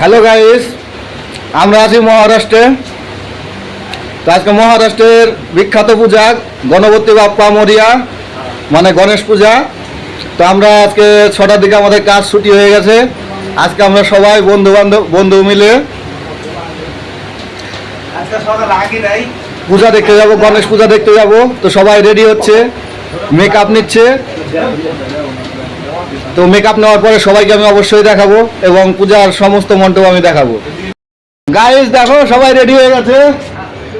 Hello guys আমরা আছি মহারাষ্ট্রে। তো আজকে মহারাষ্ট্রের বিখ্যাত পূজা গণপতি বাপ্পা মরিয়া মানে গণেশ পূজা। তো আমরা আজকে ছটার দিকে আমাদের কাজ ছুটি হয়ে গেছে। আজকে আমরা সবাই বন্ধু বান্ধব বন্ধু মিলে পূজা দেখতে যাব গণেশ পূজা দেখতে যাব। তো সবাই রেডি হচ্ছে মেকআপ নিচ্ছে। তো মেকআপ নেওয়ার পরে সবাইকে আমি অবশ্যই দেখাবো এবং পূজার সমস্ত মণ্ডপ আমি দেখাবো। গাইস দেখো সবাই রেডি হয়ে গেছে।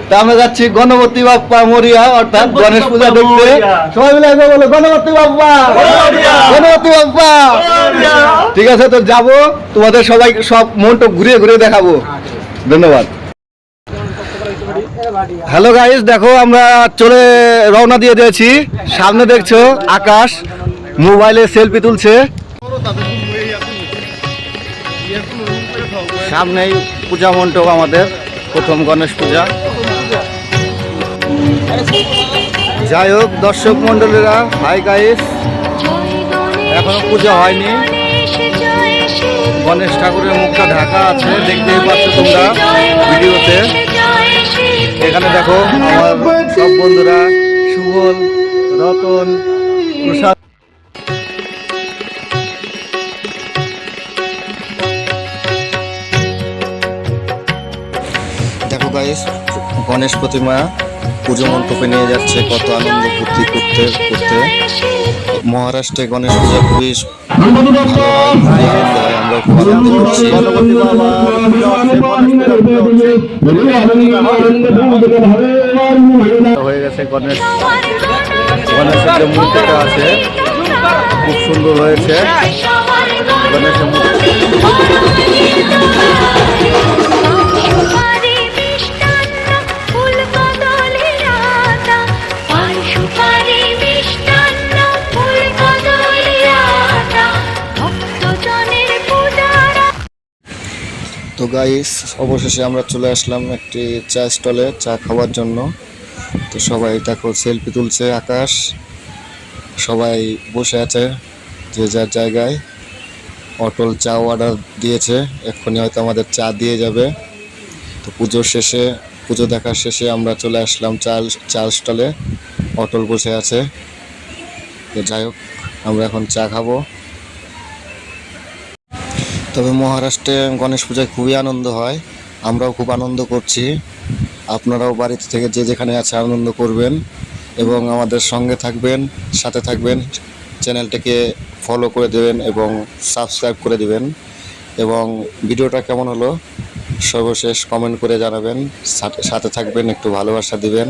তা আমরা যাচ্ছি গণপতি বাপ্পা মরিয়া অর্থাৎ গণেশ পূজা দেখতে। সবাই মিলে একবার বলো গণপতি বাপ্পা! গণপতি বাপ্পা! ঠিক আছে তো যাব। তোমাদের সবাই সব মণ্ডপ ঘুরিয়ে ঘুরিয়ে দেখাবো। ধন্যবাদ। হ্যালো গাইস দেখো আমরা চলে রওনা দিয়ে দিয়েছি। সামনে দেখছ আকাশ। মোবাইলে সেলফি তুলছে। সামনেই পূজা মণ্ডপ আমাদের, প্রথম গণেশ পূজা। যাই হোক, দর্শক মণ্ডলীরা হাই গাইস এখনও পূজা হয়নি। গণেশ ঠাকুরের মুখটা ঢাকা আছে, দেখতেই পাচ্ছ তোমরা ভিডিওতে। এখানে দেখো আমার সব বন্ধুরা, সুবল, রতন, প্রসাদ গণেশ প্রতিমা, পুজো মণ্ডপে নিয়ে যাচ্ছে, কত আনন্দ ফুর্তি করতে করতে। মহারাষ্ট্রে গণেশ পূজা খুবই খুব হয়ে গেছে গণেশ। গণেশের যে মূর্তিটা আছে, খুব সুন্দর হয়েছে। গণেশের মূর্তি তো গাইস অবশেষে আমরা চলে আসলাম একটি চা স্টলে চা খাওয়ার জন্য। তো সবাই দেখো সেলফি তুলছে আকাশ। সবাই বসে আছে যে যার জায়গায়। অটল চা অর্ডার দিয়েছে, এক্ষুনি হয়তো আমাদের চা দিয়ে যাবে। তো পুজোর শেষে, পুজো দেখার শেষে আমরা চলে আসলাম চাল চাল স্টলে অটল বসে আছে। তো যাই হোক, আমরা এখন চা খাব। তবে মহারাষ্ট্রে গণেশ পূজায় খুবই আনন্দ হয়। আমরাও খুব আনন্দ করছি। আপনারাও বাড়িতে থেকে যে যেখানে আছে আনন্দ করবেন এবং আমাদের সঙ্গে থাকবেন, সাথে থাকবেন, চ্যানেলটাকে ফলো করে দেবেন এবং সাবস্ক্রাইব করে দেবেন। এবং ভিডিওটা কেমন হলো সর্বশেষ কমেন্ট করে জানাবেন। সাথে থাকবেন, একটু ভালোবাসা দিবেন।